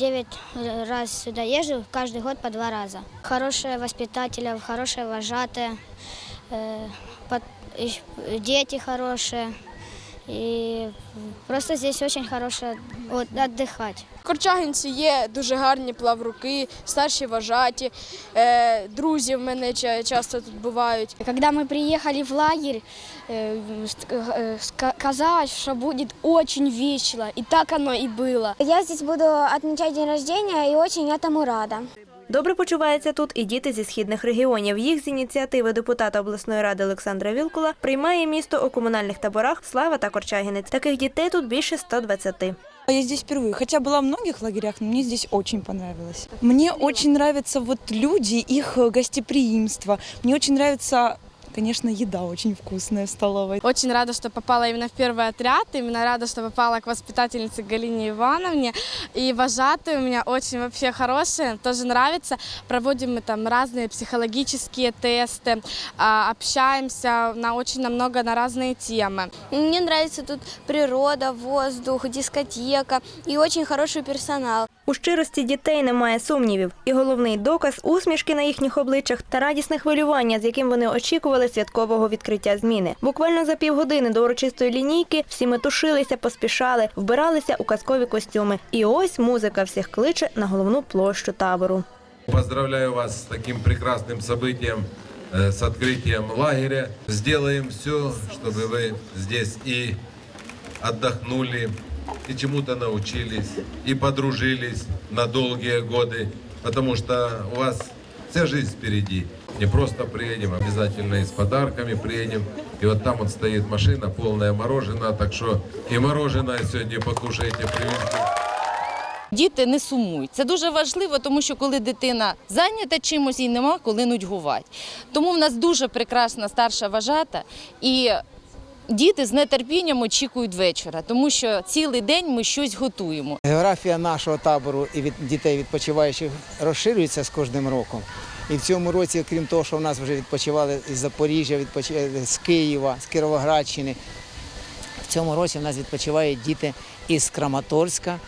9 раз сюда езжу, каждый год по два раза. Хорошие воспитатели, хорошие вожатые, э, пот- и дети хорошие. И просто здесь очень хорошо вот, отдыхать. В Корчагінці є дуже гарні плавруки, старші вожаті, е, друзі в мене ча- часто тут бувають. Когда мы приехали в лагерь, э, ст- э, ска- казалось, что будет очень весело. И так оно и было. Я здесь буду отмечать день рождения и очень этому рада. Добре почуваються тут і діти зі східних регіонів. Їх з ініціативи депутата обласної ради Олександра Вілкула приймає місто у комунальних таборах Слава та Корчагінець. Таких дітей тут більше 120. Я здесь впервые, хотя была в многих лагерях, но мне здесь очень понравилось. Мне очень нравятся вот люди, их э, гостеприимство. Мне очень нравится, конечно, еда очень вкусная в столовой. Очень рада, что попала именно в первый отряд, именно рада, что попала к воспитательнице Галине Ивановне. И вожатые у меня очень вообще хорошие, тоже нравится. Проводим мы там разные психологические тесты, а, общаемся на очень на много на разные темы. Мне нравится тут природа, воздух, дискотека и очень хороший персонал. У щирості дітей немає сумнівів, і головний доказ усмішки на їхніх обличчях та радісне хвилювання, з яким вони очікували святкового відкриття зміни. Буквально за півгодини до урочистої лінійки всі метушилися, поспішали, вбиралися у казкові костюми. І ось музика всіх кличе на головну площу табору. Поздравляю вас с таким прекрасным событием, э, с открытием лагеря. Сделаем все, чтобы вы здесь и отдохнули, и чему-то научились, и подружились на долгие годы, потому что у вас вся жизнь впереди. Не просто приедем, обязательно и с подарками приедем. И вот там вот стоит машина, полная мороженое, так что и мороженое сегодня покушаете, привезли. Діти не сумують. Це дуже важливо, тому що коли дитина зайнята чимось, їй нема коли нудьгувати. Тому в нас дуже прекрасна старша вважата і діти з нетерпінням очікують вечора, тому що цілий день ми щось готуємо. Географія нашого табору і від дітей відпочиваючих розширюється з кожним роком. І в цьому році, крім того, що в нас вже відпочивали з Запоріжжя, відпочи- з Києва, з Кіровоградщини, в цьому році в нас відпочивають діти із Краматорська,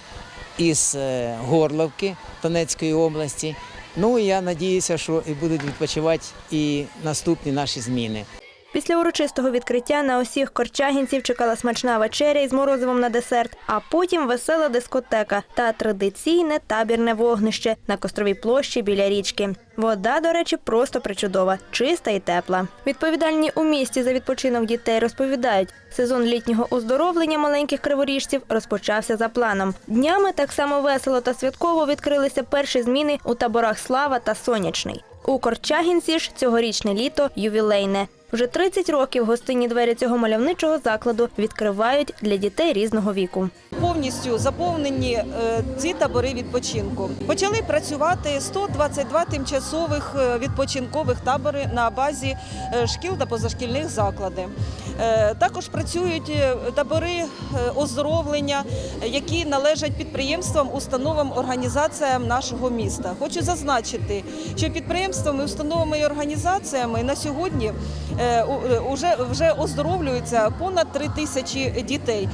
із е, Горловки Донецької області. Ну і я надіюся, що будуть відпочивати і наступні наші зміни. Після урочистого відкриття на усіх корчагінців чекала смачна вечеря із морозивом на десерт, а потім весела дискотека та традиційне табірне вогнище на костровій площі біля річки. Вода, до речі, просто причудова, чиста і тепла. Відповідальні у місті за відпочинок дітей розповідають, сезон літнього оздоровлення маленьких криворіжців розпочався за планом. Днями так само весело та святково відкрилися перші зміни у таборах Слава та Сонячний. У Корчагінці ж цьогорічне літо ювілейне. Вже 30 років гостинні двері цього мальовничого закладу відкривають для дітей різного віку. повністю заповнені е, ці табори відпочинку. Почали працювати 122 тимчасових е, відпочинкових табори на базі е, шкіл та позашкільних закладів. Також працюють табори оздоровлення, які належать підприємствам, установам, організаціям нашого міста. Хочу зазначити, що підприємствами, установами і організаціями на сьогодні е, е, уже вже оздоровлюються понад три тисячі дітей.